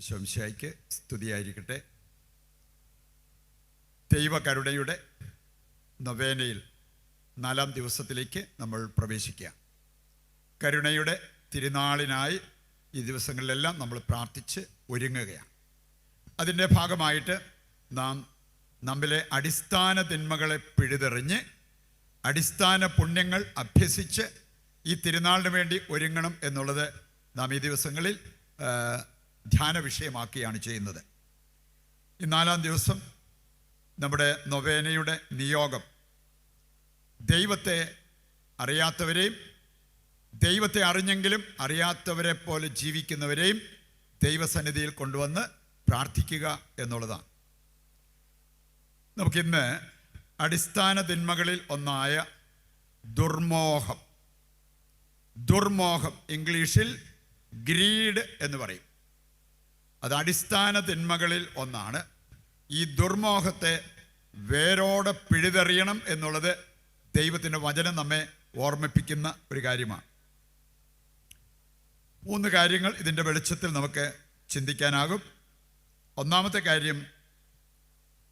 ശംശായിക്ക് സ്തുതിയായിരിക്കട്ടെ. ദൈവകരുണയുടെ നവേനയിൽ നാലാം ദിവസത്തിലേക്ക് നമ്മൾ പ്രവേശിക്കുക. കരുണയുടെ തിരുനാളിനായി ഈ ദിവസങ്ങളിലെല്ലാം നമ്മൾ പ്രാർത്ഥിച്ച് ഒരുങ്ങുകയാണ് അതിന്റെ ഭാഗമായിട്ട് നാം നമ്മിലെ അടിസ്ഥാന തിന്മകളെ പിഴുതെറിഞ്ഞ് അടിസ്ഥാന പുണ്യങ്ങൾ അഭ്യസിച്ച് ഈ തിരുനാളിന് വേണ്ടി ഒരുങ്ങണം എന്നുള്ളത് നാം ഈ ദിവസങ്ങളിൽ ധ്യാന വിഷയമാക്കുകയാണ് ചെയ്യുന്നത്. ഈ നാലാം ദിവസം നമ്മുടെ നൊവേനയുടെ നിയോഗം. ദൈവത്തെ അറിയാത്തവരെയും ദൈവത്തെ അറിഞ്ഞെങ്കിലും അറിയാത്തവരെ പോലെ ജീവിക്കുന്നവരെയും ദൈവസന്നിധിയിൽ കൊണ്ടുവന്ന് പ്രാർത്ഥിക്കുക എന്നുള്ളതാണ്. നമുക്കിന്ന് അടിസ്ഥാന തിന്മകളിൽ ഒന്നായ ദുർമോഹം. ദുർമോഹം ഇംഗ്ലീഷിൽ ഗ്രീഡ് എന്ന് പറയും. അത് അടിസ്ഥാന തിന്മകളിൽ ഒന്നാണ്. ഈ ദുർമോഹത്തെ വേരോടെ പിഴുതെറിയണം എന്നുള്ളത് ദൈവത്തിന്റെ വചനം നമ്മെ ഓർമ്മിപ്പിക്കുന്ന ഒരു കാര്യമാണ്. മൂന്ന് കാര്യങ്ങൾ ഇതിന്റെ വെളിച്ചത്തിൽ നമുക്ക് ചിന്തിക്കാനാകും. ഒന്നാമത്തെ കാര്യം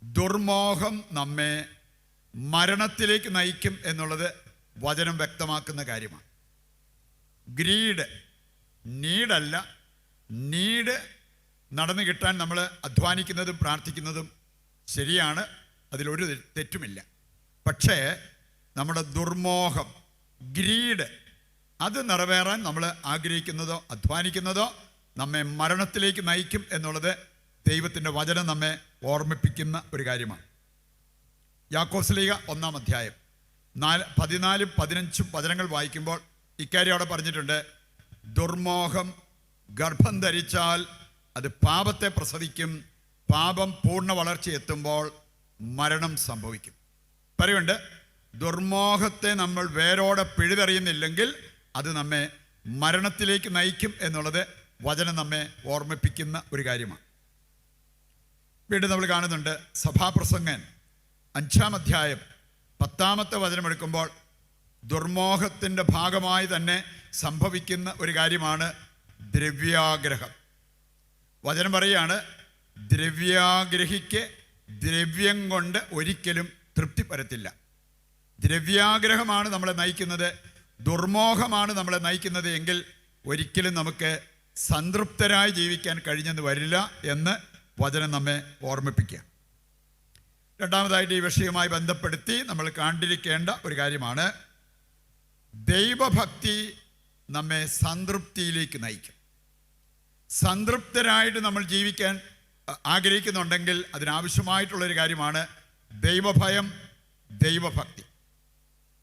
ദുർമോഹം നമ്മെ മരണത്തിലേക്ക് നയിക്കും എന്നുള്ളത് വചനം വ്യക്തമാക്കുന്ന കാര്യമാണ്. ഗ്രീഡ് നീഡല്ല നീഡ് നടന്നു കിട്ടാൻ നമ്മൾ അധ്വാനിക്കുന്നതും പ്രാർത്ഥിക്കുന്നതും ശരിയാണ്. അതിലൊരു തെറ്റുമില്ല. പക്ഷേ നമ്മുടെ ദുർമോഹം ഗ്രീഡ് അത് നിറവേറാൻ നമ്മൾ ആഗ്രഹിക്കുന്നതോ അധ്വാനിക്കുന്നതോ നമ്മെ മരണത്തിലേക്ക് നയിക്കും എന്നുള്ളത് ദൈവത്തിന്റെ വചനം നമ്മെ ഓർമ്മിപ്പിക്കുന്ന ഒരു കാര്യമാണ്. യാക്കോസ്ലീഗ ഒന്നാം അധ്യായം നാല് പതിനാലും പതിനഞ്ചും വചനങ്ങൾ വായിക്കുമ്പോൾ ഇക്കാര്യം അവിടെ പറഞ്ഞിട്ടുണ്ട്. ദുർമോഹം ഗർഭം ധരിച്ചാൽ അത് പാപത്തെ പ്രസവിക്കും പാപം പൂർണ വളർച്ച എത്തുമ്പോൾ മരണം സംഭവിക്കും. പറയുണ്ട് ദുർമോഹത്തെ നമ്മൾ വേരോടെ പിഴുതെറിയുന്നില്ലെങ്കിൽ അത് നമ്മെ മരണത്തിലേക്ക് നയിക്കും എന്നുള്ളത് വചനം നമ്മെ ഓർമ്മിപ്പിക്കുന്ന ഒരു കാര്യമാണ്. വീണ്ടും നമ്മൾ കാണുന്നുണ്ട് സഭാപ്രസംഗൻ അഞ്ചാം അധ്യായം പത്താമത്തെ വചനം എടുക്കുമ്പോൾ ദുർമോഹത്തിന്റെ ഭാഗമായി തന്നെ സംഭവിക്കുന്ന ഒരു കാര്യമാണ് ദ്രവ്യാഗ്രഹം. വചനം പറയുകയാണ് ദ്രവ്യാഗ്രഹിക്ക് ദ്രവ്യം കൊണ്ട് ഒരിക്കലും തൃപ്തി പരത്തില്ല ദ്രവ്യാഗ്രഹമാണ് നമ്മളെ നയിക്കുന്നത് ദുർമോഹമാണ് നമ്മളെ നയിക്കുന്നത് എങ്കിൽ ഒരിക്കലും നമുക്ക് സംതൃപ്തരായി ജീവിക്കാൻ കഴിഞ്ഞെന്ന് വരില്ല എന്ന് വചനം നമ്മെ ഓർമ്മിപ്പിക്കുക. രണ്ടാമതായിട്ട് ഈ വിഷയവുമായി ബന്ധപ്പെടുത്തി നമ്മൾ കണ്ടിരിക്കേണ്ട ഒരു കാര്യമാണ് ദൈവഭക്തി നമ്മെ സംതൃപ്തിയിലേക്ക് നയിക്കും. സംതൃപ്തരായിട്ട് നമ്മൾ ജീവിക്കാൻ ആഗ്രഹിക്കുന്നുണ്ടെങ്കിൽ അതിനാവശ്യമായിട്ടുള്ളൊരു കാര്യമാണ് ദൈവഭയം ദൈവഭക്തി.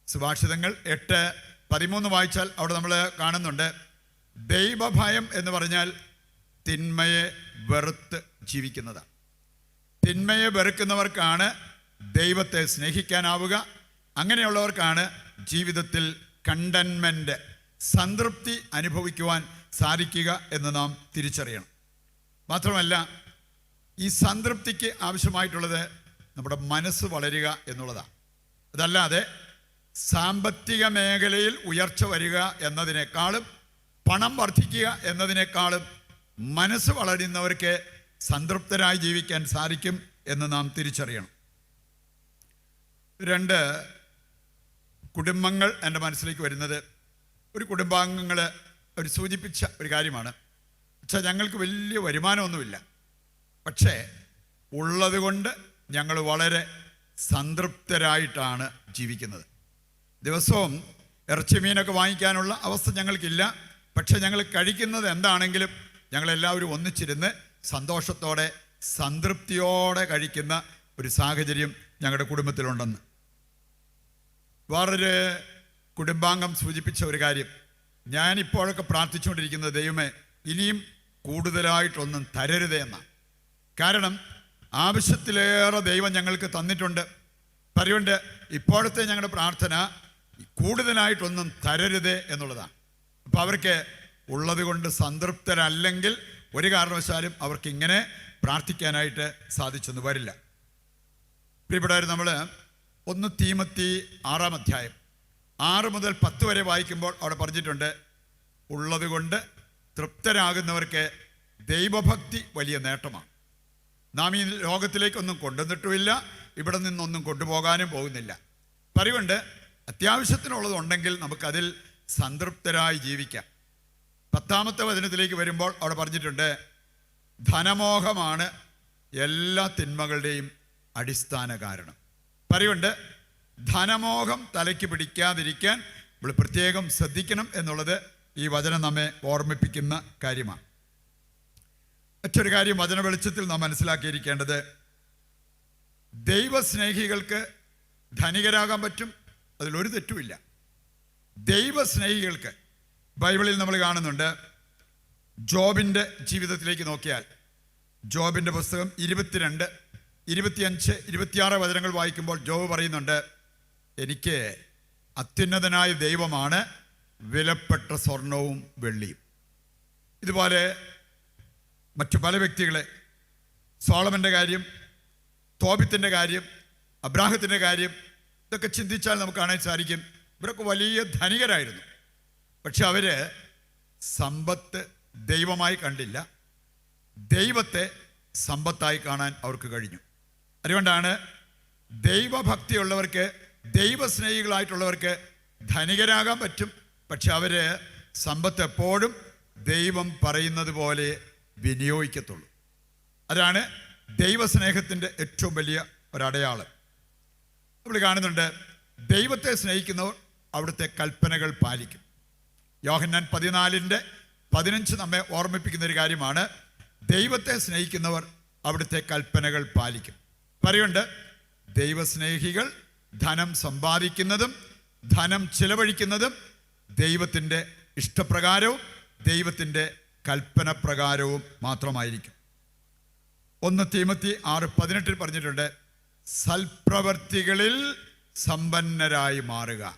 സുഭാഷിതങ്ങൾ എട്ട് പതിമൂന്ന് വായിച്ചാൽ അവിടെ നമ്മൾ കാണുന്നുണ്ട്. ദൈവഭയം എന്ന് പറഞ്ഞാൽ തിന്മയെ വെറുത്ത് ജീവിക്കുന്നതാണ്. തിന്മയെ വെറുക്കുന്നവർക്കാണ് ദൈവത്തെ സ്നേഹിക്കാനാവുക. അങ്ങനെയുള്ളവർക്കാണ് ജീവിതത്തിൽ കണ്ടൻമെന്റ് സംതൃപ്തി അനുഭവിക്കുവാൻ സാധിക്കുക എന്ന് നാം തിരിച്ചറിയണം. മാത്രമല്ല ഈ സംതൃപ്തിക്ക് ആവശ്യമായിട്ടുള്ളത് നമ്മുടെ മനസ്സ് വളരുക എന്നുള്ളതാണ്. അതല്ലാതെ സാമ്പത്തിക മേഖലയിൽ ഉയർച്ച വരിക എന്നതിനേക്കാളും പണം വർദ്ധിക്കുക എന്നതിനേക്കാളും മനസ്സ് വളരുന്നവർക്ക് സംതൃപ്തരായി ജീവിക്കാൻ സാധിക്കും എന്ന് നാം തിരിച്ചറിയണം. രണ്ട് കുടുംബങ്ങൾ എന്റെ മനസ്സിലേക്ക് വരുന്നത്. ഒരു കുടുംബാംഗങ്ങൾ അവർ സൂചിപ്പിച്ച ഒരു കാര്യമാണ്. പക്ഷേ ഞങ്ങൾക്ക് വലിയ വരുമാനമൊന്നുമില്ല. പക്ഷേ ഉള്ളതുകൊണ്ട് ഞങ്ങൾ വളരെ സംതൃപ്തരായിട്ടാണ് ജീവിക്കുന്നത്. ദിവസവും ഇറച്ചി മീനൊക്കെ വാങ്ങിക്കാനുള്ള അവസ്ഥ ഞങ്ങൾക്കില്ല. പക്ഷെ ഞങ്ങൾ കഴിക്കുന്നത് എന്താണെങ്കിലും ഞങ്ങളെല്ലാവരും ഒന്നിച്ചിരുന്ന് സന്തോഷത്തോടെ സംതൃപ്തിയോടെ കഴിക്കുന്ന ഒരു സാഹചര്യം ഞങ്ങളുടെ കുടുംബത്തിലുണ്ടെന്ന്. വേറൊരു കുടുംബാംഗം സൂചിപ്പിച്ച ഒരു കാര്യം. ഞാനിപ്പോഴൊക്കെ പ്രാർത്ഥിച്ചുകൊണ്ടിരിക്കുന്നത് ദൈവമേ ഇനിയും കൂടുതലായിട്ടൊന്നും തരരുതേ എന്നാണ് കാരണം ആവശ്യത്തിലേറെ ദൈവം ഞങ്ങൾക്ക് തന്നിട്ടുണ്ട്. പറയുണ്ട് ഇപ്പോഴത്തെ ഞങ്ങളുടെ പ്രാർത്ഥന കൂടുതലായിട്ടൊന്നും തരരുതേ എന്നുള്ളതാണ് അപ്പോൾ അവർക്ക് ഉള്ളത് കൊണ്ട് സംതൃപ്തരല്ലെങ്കിൽ ഒരു കാരണവശാലും അവർക്ക് ഇങ്ങനെ പ്രാർത്ഥിക്കാനായിട്ട് സാധിച്ചെന്ന് വരില്ല. പ്രിയപ്പെട്ടവർ നമ്മൾ ഒന്ന് തീമത്തി ആറാം അധ്യായം. ആറ് മുതൽ പത്ത് വരെ വായിക്കുമ്പോൾ അവിടെ പറഞ്ഞിട്ടുണ്ട് ഉള്ളതുകൊണ്ട് തൃപ്തരാകുന്നവർക്ക് ദൈവഭക്തി വലിയ നേട്ടമാണ്. നാം ഈ ലോകത്തിലേക്കൊന്നും കൊണ്ടുവന്നിട്ടുമില്ല ഇവിടെ നിന്നൊന്നും കൊണ്ടുപോകാനും പോകുന്നില്ല. പറയുണ്ട് അത്യാവശ്യത്തിനുള്ളതുണ്ടെങ്കിൽ നമുക്കതിൽ സംതൃപ്തരായി ജീവിക്കാം. പത്താമത്തെ വചനത്തിലേക്ക് വരുമ്പോൾ അവിടെ പറഞ്ഞിട്ടുണ്ട് ധനമോഹമാണ് എല്ലാ തിന്മകളുടെയും അടിസ്ഥാന കാരണം പറയുണ്ട് ധനമോഹം തലയ്ക്ക് പിടിക്കാതിരിക്കാൻ നമ്മൾ പ്രത്യേകം ശ്രദ്ധിക്കണം എന്നുള്ളത് ഈ വചനം നമ്മെ ഓർമ്മിപ്പിക്കുന്ന കാര്യമാണ്. മറ്റൊരു കാര്യം വചന വെളിച്ചത്തിൽ നാം മനസ്സിലാക്കിയിരിക്കേണ്ടത്. ദൈവസ്നേഹികൾക്ക് ധനികരാകാൻ പറ്റും അതിലൊരു തെറ്റുമില്ല ദൈവസ്നേഹികൾക്ക് ബൈബിളിൽ നമ്മൾ കാണുന്നുണ്ട് ജോബിന്റെ ജീവിതത്തിലേക്ക് നോക്കിയാൽ ജോബിന്റെ പുസ്തകം ഇരുപത്തിരണ്ട് ഇരുപത്തിയഞ്ച് ഇരുപത്തിയാറ് വചനങ്ങൾ വായിക്കുമ്പോൾ ജോബ് പറയുന്നുണ്ട് എനിക്ക് അത്യുന്നതനായ ദൈവമാണ്. വിലപ്പെട്ട സ്വർണവും വെള്ളിയും. ഇതുപോലെ മറ്റു പല വ്യക്തികളെ സോളമന്റെ കാര്യം തോബിത്തിന്റെ കാര്യം അബ്രാഹത്തിന്റെ കാര്യം ഇതൊക്കെ ചിന്തിച്ചാൽ നമുക്ക് കാണാൻ സാധിക്കും. ഇവരൊക്കെ വലിയ ധനികരായിരുന്നു. പക്ഷെ അവർ സമ്പത്ത് ദൈവമായി കണ്ടില്ല. ദൈവത്തെ സമ്പത്തായി കാണാൻ അവർക്ക് കഴിഞ്ഞു. അതുകൊണ്ടാണ് ദൈവഭക്തിയുള്ളവർക്ക് ദൈവസ്നേഹികളായിട്ടുള്ളവർക്ക് ധനികരാകാൻ പറ്റും. പക്ഷെ അവർ സമ്പത്ത് എപ്പോഴും ദൈവം പറയുന്നത് പോലെ വിനിയോഗിക്കത്തുള്ളൂ. അതാണ് ദൈവസ്നേഹത്തിന്റെ ഏറ്റവും വലിയ ഒരടയാളം. നമ്മൾ കാണുന്നുണ്ട് ദൈവത്തെ സ്നേഹിക്കുന്നവർ അവിടുത്തെ കൽപ്പനകൾ പാലിക്കും. യോഹന്നാൻ പതിനാലിന്റെ പതിനഞ്ച് നമ്മെ ഓർമ്മിപ്പിക്കുന്ന ഒരു കാര്യമാണ് ദൈവത്തെ സ്നേഹിക്കുന്നവർ അവിടുത്തെ കൽപ്പനകൾ പാലിക്കും. പറയുണ്ട് ദൈവസ്നേഹികൾ ധനം സമ്പാദിക്കുന്നതും ധനം ചിലവഴിക്കുന്നതും ദൈവത്തിന്റെ ഇഷ്ടപ്രകാരവും ദൈവത്തിന്റെ കൽപ്പന പ്രകാരവും മാത്രമായിരിക്കും. ഒന്ന് തീമത്തി ആറ് പതിനെട്ടിൽ പറഞ്ഞിട്ടുണ്ട് സൽപ്രവർത്തികളിൽ സമ്പന്നരായി മാറുക.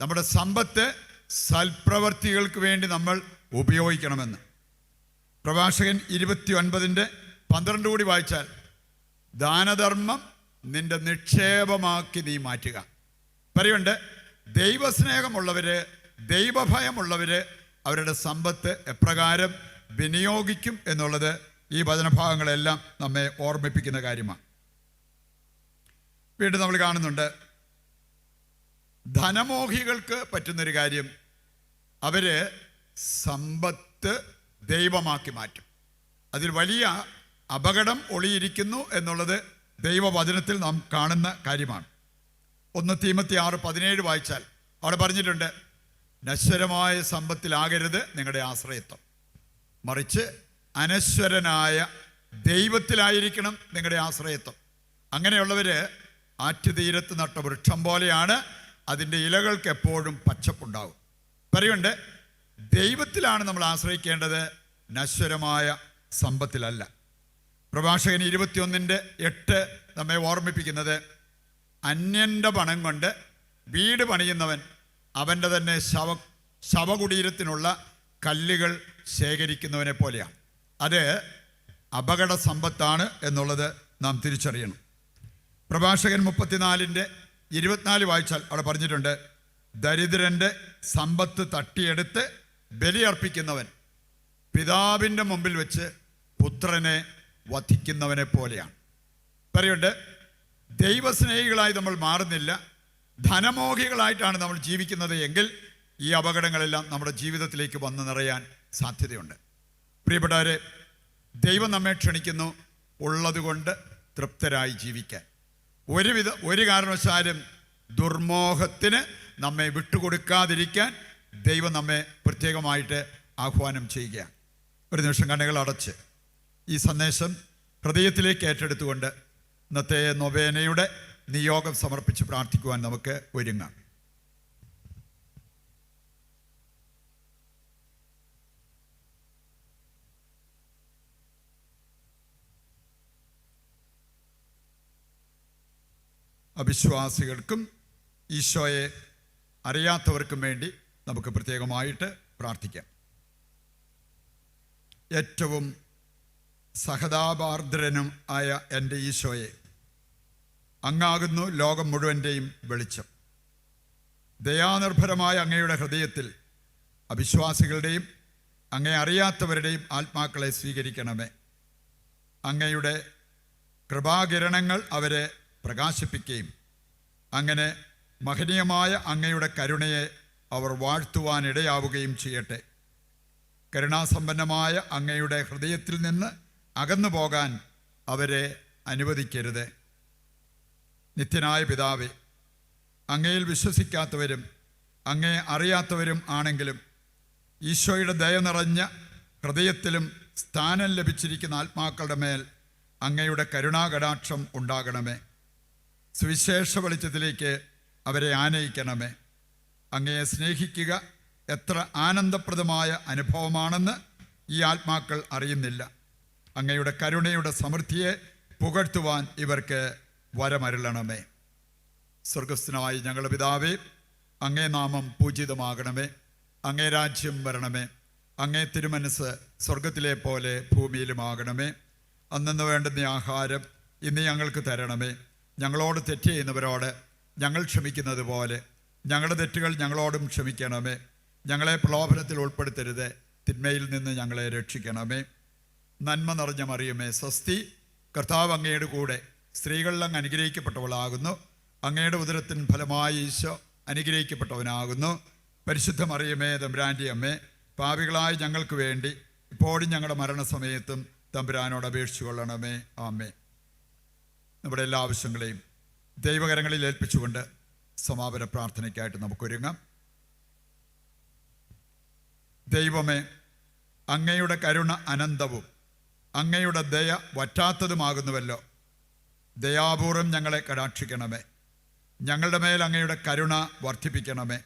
നമ്മുടെ സമ്പത്ത് സൽപ്രവർത്തികൾക്ക് വേണ്ടി നമ്മൾ ഉപയോഗിക്കണമെന്ന്. പ്രഭാഷകൻ ഇരുപത്തി ഒൻപതിന്റെ പന്ത്രണ്ട് കൂടി വായിച്ചാൽ ദാനധർമ്മം നിന്റെ നിക്ഷേപമാക്കി നീ മാറ്റുക. പറയുണ്ട് ദൈവസ്നേഹമുള്ളവര് ദൈവഭയമുള്ളവര് അവരുടെ സമ്പത്ത് എപ്രകാരം വിനിയോഗിക്കും എന്നുള്ളത് ഈ വചനഭാഗങ്ങളെല്ലാം നമ്മെ ഓർമ്മിപ്പിക്കുന്ന കാര്യമാണ്. വീണ്ടും നമ്മൾ കാണുന്നുണ്ട് ധനമോഹികൾക്ക് പറ്റുന്നൊരു കാര്യം അവർ സമ്പത്ത് ദൈവമാക്കി മാറ്റും. അതിൽ വലിയ അപകടം ഒളിയിരിക്കുന്നു എന്നുള്ളത് ദൈവവചനത്തിൽ നാം കാണുന്ന കാര്യമാണ്. ഒന്ന് തീമത്തി ആറ് പതിനേഴ് വായിച്ചാൽ അവിടെ പറഞ്ഞിട്ടുണ്ട് നശ്വരമായ സമ്പത്തിലാകരുത് നിങ്ങളുടെ ആശ്രയത്വം. മറിച്ച് അനശ്വരനായ ദൈവത്തിലായിരിക്കണം നിങ്ങളുടെ ആശ്രയത്വം. അങ്ങനെയുള്ളവർ ആറ്റുതീരത്ത് നട്ട വൃക്ഷം പോലെയാണ് അതിന്റെ ഇലകൾക്ക് എപ്പോഴും പച്ചപ്പുണ്ടാവും. പറയുണ്ട് ദൈവത്തിലാണ് നമ്മൾ ആശ്രയിക്കേണ്ടത് നശ്വരമായ സമ്പത്തിലല്ല. പ്രഭാഷകൻ ഇരുപത്തിയൊന്നിന്റെ എട്ട് നമ്മെ ഓർമ്മിപ്പിക്കുന്നത് അന്യന്റെ പണം കൊണ്ട് വീട് പണിയുന്നവൻ അവന്റെ തന്നെ ശവ ശവകുടീരത്തിനുള്ള കല്ലുകൾ ശേഖരിക്കുന്നവനെ പോലെയാണ്. അത് അപകട സമ്പത്താണ് എന്നുള്ളത് നാം തിരിച്ചറിയണം. പ്രഭാഷകൻ മുപ്പത്തിനാലിന്റെ ഇരുപത്തിനാല് വായിച്ചാൽ അവിടെ പറഞ്ഞിട്ടുണ്ട് ദരിദ്രന്റെ സമ്പത്ത് തട്ടിയെടുത്ത് ബലിയർപ്പിക്കുന്നവൻ പിതാവിന്റെ മുമ്പിൽ വെച്ച് പുത്രനെ വധിക്കുന്നവനെ പോലെയാണ് പറയുണ്ട് ദൈവസ്നേഹികളായി നമ്മൾ മാറുന്നില്ല. ധനമോഹികളായിട്ടാണ് നമ്മൾ ജീവിക്കുന്നത് എങ്കിൽ ഈ അപകടങ്ങളെല്ലാം നമ്മുടെ ജീവിതത്തിലേക്ക് വന്നു നിറയാൻ സാധ്യതയുണ്ട്. പ്രിയപ്പെട്ടവരെ ദൈവം നമ്മെ ക്ഷണിക്കുന്നു ഉള്ളതുകൊണ്ട് തൃപ്തരായി ജീവിക്കാൻ. ഒരുവിധ ഒരു കാരണവശാലും ദുർമോഹത്തിന് നമ്മെ വിട്ടുകൊടുക്കാതിരിക്കാൻ ദൈവം നമ്മെ പ്രത്യേകമായിട്ട് ആഹ്വാനം ചെയ്യുകയാണ്. ഒരു നിമിഷം കണ്ണുകൾ അടച്ച്. ഈ സന്ദേശം ഹൃദയത്തിലേക്ക് ഏറ്റെടുത്തുകൊണ്ട് ഇന്നത്തെ നൊവേനയുടെ നിയോഗം സമർപ്പിച്ച് പ്രാർത്ഥിക്കുവാൻ നമുക്ക് ഒരുങ്ങാം. അവിശ്വാസികൾക്കും ഈശോയെ അറിയാത്തവർക്കും വേണ്ടി നമുക്ക് പ്രത്യേകമായിട്ട് പ്രാർത്ഥിക്കാം. ഏറ്റവും സഹതാപാർദ്രനും ആയ എന്റെ ഈശോയെ. അങ്ങാകുന്നു ലോകം മുഴുവന്റെയും വെളിച്ചം. ദയാനിർഭരമായ അങ്ങയുടെ ഹൃദയത്തിൽ അവിശ്വാസികളുടെയും അങ്ങേ അറിയാത്തവരുടെയും ആത്മാക്കളെ സ്വീകരിക്കണമേ. അങ്ങയുടെ കൃപാകിരണങ്ങൾ അവരെ പ്രകാശിപ്പിക്കുകയും അങ്ങനെ മഹനീയമായ അങ്ങയുടെ കരുണയെ അവർ വാഴ്ത്തുവാനിടയാവുകയും ചെയ്യട്ടെ. കരുണാസമ്പന്നമായ അങ്ങയുടെ ഹൃദയത്തിൽ നിന്ന് അകന്നു പോകാൻ അവരെ അനുവദിക്കരുത്. നിത്യനായ പിതാവേ അങ്ങയിൽ വിശ്വസിക്കാത്തവരും അങ്ങേ അറിയാത്തവരും ആണെങ്കിലും ഈശോയുടെ ദയ നിറഞ്ഞ ഹൃദയത്തിലും സ്ഥാനം ലഭിച്ചിരിക്കുന്ന ആത്മാക്കളുടെ മേൽ അങ്ങയുടെ കരുണാകടാക്ഷം ഉണ്ടാകണമേ. സുവിശേഷ വെളിച്ചത്തിലേക്ക് അവരെ ആനയിക്കണമേ. അങ്ങയെ സ്നേഹിക്കുക എത്ര ആനന്ദപ്രദമായ അനുഭവമാണെന്ന് ഈ ആത്മാക്കൾ അറിയുന്നില്ല. അങ്ങയുടെ കരുണയുടെ സമൃദ്ധിയെ പുകഴ്ത്തുവാൻ ഇവർക്ക് വരമരുളണമേ. സ്വർഗസ്ഥനായ ഞങ്ങളുടെ പിതാവേ അങ്ങേ നാമം പൂജിതമാകണമേ. അങ്ങേ രാജ്യം വരണമേ. അങ്ങേ തിരുമനസ് സ്വർഗത്തിലെ പോലെ ഭൂമിയിലുമാകണമേ. അന്നു വേണ്ടുന്ന ആഹാരം ഇന്ന് ഞങ്ങൾക്ക് തരണമേ. ഞങ്ങളോട് തെറ്റ് ചെയ്യുന്നവരോട് ഞങ്ങൾ ക്ഷമിക്കുന്നത് പോലെ ഞങ്ങളുടെ തെറ്റുകൾ ഞങ്ങളോടും ക്ഷമിക്കണമേ. ഞങ്ങളെ പ്രലോഭനത്തിൽ ഉൾപ്പെടുത്തരുത്. തിന്മയിൽ നിന്ന് ഞങ്ങളെ രക്ഷിക്കണമേ. നന്മ നിറഞ്ഞ മറിയമേ സ്വസ്തി കർത്താവ് അങ്ങയുടെ കൂടെ സ്ത്രീകളിൽ അങ്ങ് അനുഗ്രഹിക്കപ്പെട്ടവളാകുന്നു. അങ്ങയുടെ ഉദരത്തിൻ ഫലമായി ഈശോ അനുഗ്രഹിക്കപ്പെട്ടവനാകുന്നു. പരിശുദ്ധ മറിയമേ തമ്പുരാന്റെ അമ്മേ പാപികളായ ഞങ്ങൾക്ക് വേണ്ടി ഇപ്പോഴും ഞങ്ങളുടെ മരണസമയത്തും തമ്പുരാനോട് അപേക്ഷിച്ചു കൊള്ളണമേ. ആമേ നമ്മുടെ എല്ലാ ആവശ്യങ്ങളെയും ദൈവകരങ്ങളിൽ ഏൽപ്പിച്ചുകൊണ്ട് സമാപന പ്രാർത്ഥനയ്ക്കായിട്ട് നമുക്കൊരുങ്ങാം. ദൈവമേ അങ്ങയുടെ കരുണ അനന്തവും അങ്ങയുടെ ദയ വറ്റാത്തതുമാകുന്നുവല്ലോ. ദയാപൂർവം ഞങ്ങളെ കടാക്ഷിക്കണമേ. ഞങ്ങളുടെ മേൽ അങ്ങയുടെ കരുണ വർദ്ധിപ്പിക്കണമേ.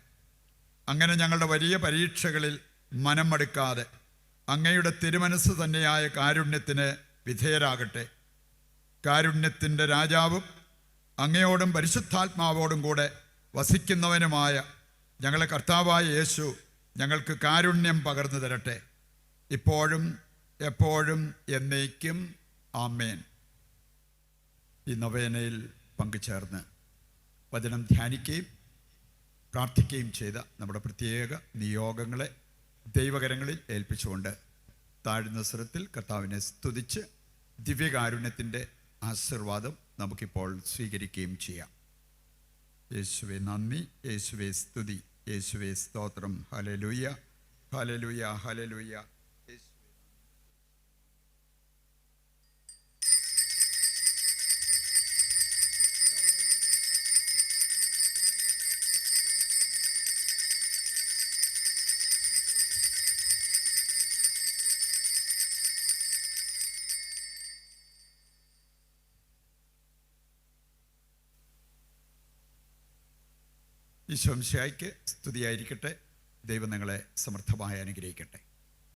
അങ്ങനെ ഞങ്ങളുടെ വലിയ പരീക്ഷകളിൽ മനം മടുക്കാതെ അങ്ങയുടെ തിരുമനസ് തന്നെയായ കാരുണ്യത്തിന് വിധേയരാകട്ടെ. കാരുണ്യത്തിന്റെ രാജാവും അങ്ങയോടും പരിശുദ്ധാത്മാവോടും കൂടെ വസിക്കുന്നവനുമായ ഞങ്ങളെ കർത്താവായ യേശു ഞങ്ങൾക്ക് കാരുണ്യം പകർന്നു തരട്ടെ. ഇപ്പോഴും എപ്പോഴും എന്നേക്കും ആമേൻ. ഈ നവേനയിൽ പങ്കുചേർന്ന് വചനം ധ്യാനിക്കുകയും പ്രാർത്ഥിക്കുകയും ചെയ്ത നമ്മുടെ പ്രത്യേക നിയോഗങ്ങളെ ദൈവകരങ്ങളിൽ ഏൽപ്പിച്ചുകൊണ്ട് താഴ്ന്ന സ്വരത്തിൽ കർത്താവിനെ സ്തുതിച്ച് ദിവ്യകാരുണ്യത്തിന്റെ ആശീർവാദം നമുക്കിപ്പോൾ സ്വീകരിക്കുകയും ചെയ്യാം. യേശുവെ നന്ദി. യേശുവെ സ്തുതി. യേശുവെ സ്തോത്രം. ഹലലുയ ഹലലുയ ഹലലുയ ഈശോംശായിക്ക് സ്തുതിയായിരിക്കട്ടെ. ദൈവം നിങ്ങളെ സമർത്ഥമായി അനുഗ്രഹിക്കട്ടെ.